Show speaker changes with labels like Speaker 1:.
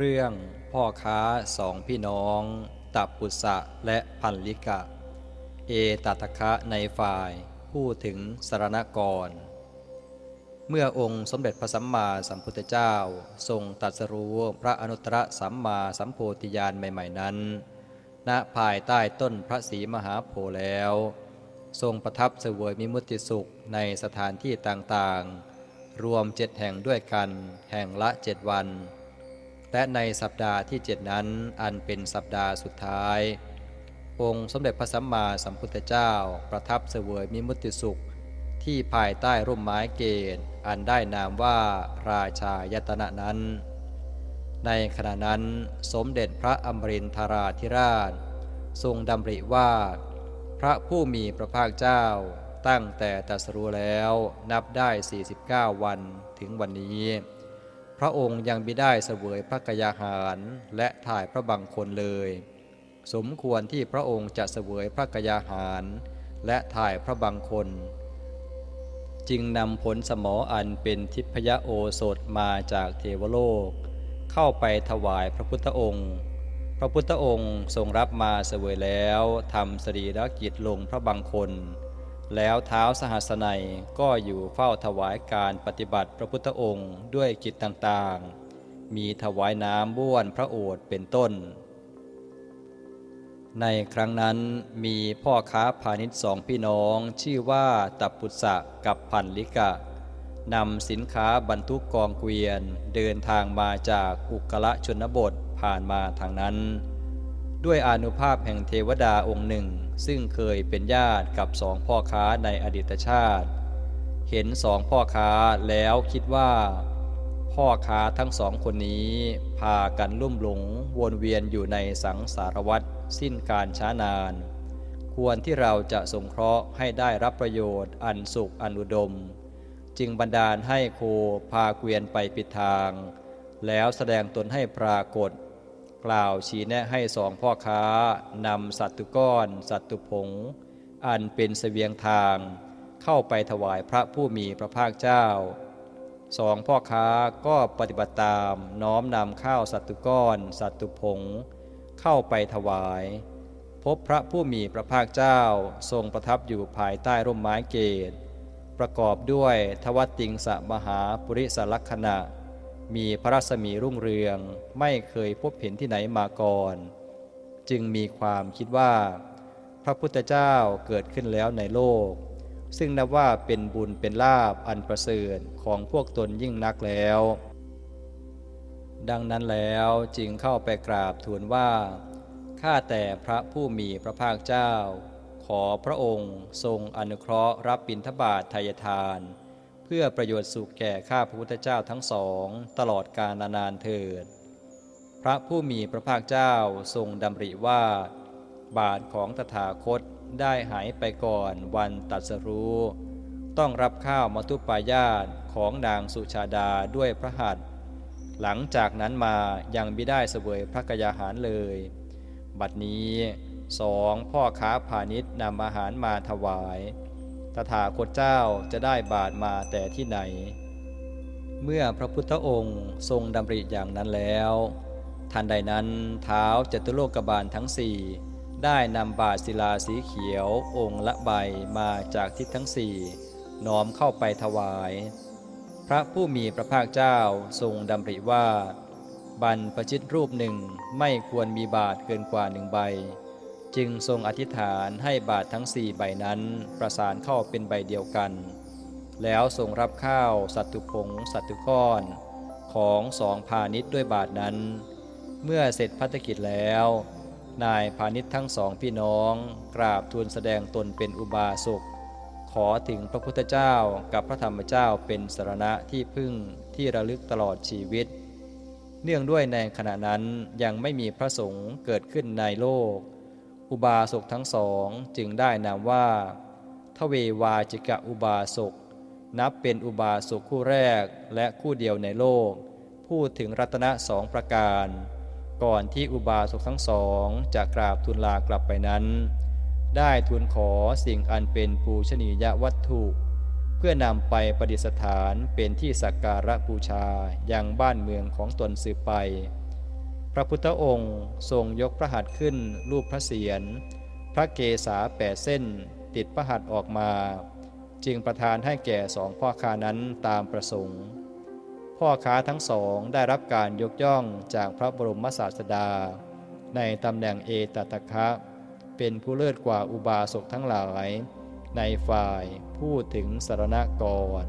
Speaker 1: เรื่องพ่อค้าสองพี่น้องตับปุษะและพันลิกะ เอตตะคะในฝ่ายพูดถึงสารณกร เมื่อองค์สมเด็จพระสัมมาสัมพุทธเจ้าทรงตรัสรู้พระอนุตตรสัมมาสัมโพธิญาณใหม่ ๆ นั้น ณภายใต้ต้นพระศรีมหาโพธิ์แล้ว ทรงประทับเสวยมิมุติสุขในสถานที่ต่างๆ รวมเจ็ดแห่งด้วยกัน แห่งละเจ็ดวัน และในสัปดาห์ที่เจ็ดนั้นอันเป็นสัปดาห์สุดท้าย องค์สมเด็จพระสัมมาสัมพุทธเจ้าประทับเสวยมิมุติสุข ที่ภายใต้ร่มไม้เกศอันได้นามว่าราชายตนะนั้น ในขณะนั้นสมเด็จพระอมรินทราธิราช ทรงดำริว่า พระผู้มีพระภาคเจ้าตั้งแต่ตรัสรู้แล้วนับได้ 49 วันถึงวันนี้ พระองค์ยังไม่ได้เสวยพระกยาหารและถ่ายพระบังคนเลย สมควรที่พระองค์จะเสวยพระกยาหารและถ่ายพระบังคน จึงนำผลสมออันเป็นทิพยโอสถมาจากเทวโลก เข้าไปถวายพระพุทธองค์ พระพุทธองค์ทรงรับมาเสวยแล้วทำสรีรกิจลงพระบังคน แล้วเท้าสหัสนัยก็อยู่เฝ้าถวายการปฏิบัติพระพุทธองค์ด้วยกิจต่างๆ มีถวายน้ำบ้วนพระโอษฐ์เป็นต้น ในครั้งนั้นมีพ่อค้าพาณิชย์สองพี่น้อง ชื่อว่าตับปุษะกับพันลิกะนำสินค้าบรรทุกกองเกวียนเดินทางมาจากอุกละชนบทผ่านมาทางนั้น ด้วยอนุภาพแห่งเทวดาองค์หนึ่ง ซึ่งเคยเป็นญาติกับสองพ่อค้าในอดีตชาติ เห็นสองพ่อค้าแล้วคิดว่า พ่อค้าทั้งสองคนนี้พากันลุ่มหลงวนเวียนอยู่ในสังสารวัฏสิ้นการช้านาน ควรที่เราจะสงเคราะห์ให้ได้รับประโยชน์อันสุขอันอุดม จึงบันดาลให้โคพาเกวียนไปปิดทาง แล้วแสดงตนให้ปรากฏ กล่าวชี้แนะให้สองพ่อค้านำสัตตุก้อน สัตตุผง อันเป็นเสบียงทาง เข้าไปถวายพระผู้มีพระภาคเจ้าสองพ่อค้าก็ปฏิบัติตามน้อมนำข้าวสัตตุก้อน สัตตุผง เข้าไปถวาย พบพระผู้มีพระภาคเจ้าทรงประทับอยู่ภายใต้ร่มไม้เกศประกอบด้วยทวัตติงสมหาปุริสลักษณะ มีพระรัศมีรุ่งเรือง ไม่เคยพบเห็นที่ไหนมาก่อน จึงมีความคิดว่า พระพุทธเจ้าเกิดขึ้นแล้วในโลก ซึ่งนับว่าเป็นบุญเป็นลาภอันประเสริฐของพวกตนยิ่งนักแล้ว ดังนั้นแล้วจึงเข้าไปกราบทูลว่าข้าแต่พระผู้มีพระภาคเจ้า ขอพระองค์ทรงอนุเคราะห์รับบิณฑบาตทายทาน เพื่อประโยชน์สุขแก่ข้าพระพุทธเจ้าทั้งสอง ตลอดกาลนานเถิด พระผู้มีพระภาคเจ้าทรงดำริว่า บาทของตถาคตได้หายไปก่อนวันตรัสรู้ ต้องรับข้าวมัทุปายาตของนางสุชาดาด้วยพระหัตถ์หลังจากนั้นมายังไม่ได้เสวยพระกยาหารเลย บัดนี้สองพ่อค้าพาณิชย์นำอาหารมาถวาย ตถาคตเจ้าจะได้บาทมาแต่ที่ไหน เมื่อพระพุทธองค์ทรงดำริอย่างนั้นแล้ว ทันใดนั้นเท้าจตุโลกบาลทั้งสี่ได้นำบาทศิลาสีเขียวองค์ละใบมาจากทิศทั้งสี่น้อมเข้าไปถวาย พระผู้มีพระภาคเจ้าทรงดำริว่า บรรพชิตรูปหนึ่งไม่ควรมีบาทเกินกว่าหนึ่งใบ จึงทรงอธิษฐานให้บาททั้งสี่ใบนั้นประสานเข้าเป็นใบเดียวกัน แล้วทรงรับข้าวสัตตุผงสัตตุก้อนของสองพาณิชย์ด้วยบาทนั้น เมื่อเสร็จพัฒกิจแล้ว นายพาณิชย์ทั้งสองพี่น้องกราบทูลแสดงตนเป็นอุบาสกขอถึงพระพุทธเจ้ากับพระธรรมเจ้าเป็นสารณะที่พึ่งที่ระลึกตลอดชีวิต เนื่องด้วยในขณะนั้นยังไม่มีพระสงฆ์เกิดขึ้นในโลก อุบาสกทั้งสองจึงได้นามว่า ทเววาจิกะอุบาสก นับเป็นอุบาสกคู่แรกและคู่เดียวในโลก พูดถึงรัตนะสองประการ ก่อนที่อุบาสกทั้งสองจะกราบทูลลากลับไปนั้น ได้ทูลขอสิ่งอันเป็นปูชนียวัตถุ เพื่อนำไปประดิษฐานเป็นที่สักการะบูชายังบ้านเมืองของตนสืบไป พระพุทธองค์ทรงยกพระหัตถ์ขึ้นรูปพระเศียร พระเกศาแปดเส้นติดพระหัตถ์ออกมา จึงประทานให้แก่สองพ่อค้านั้นตามประสงค์ พ่อค้าทั้งสองได้รับการยกย่องจากพระบรมศาสดา ในตำแหน่งเอตตะคะเป็นผู้เลิศกว่าอุบาสกทั้งหลาย ในฝ่ายพูดถึงสารณกร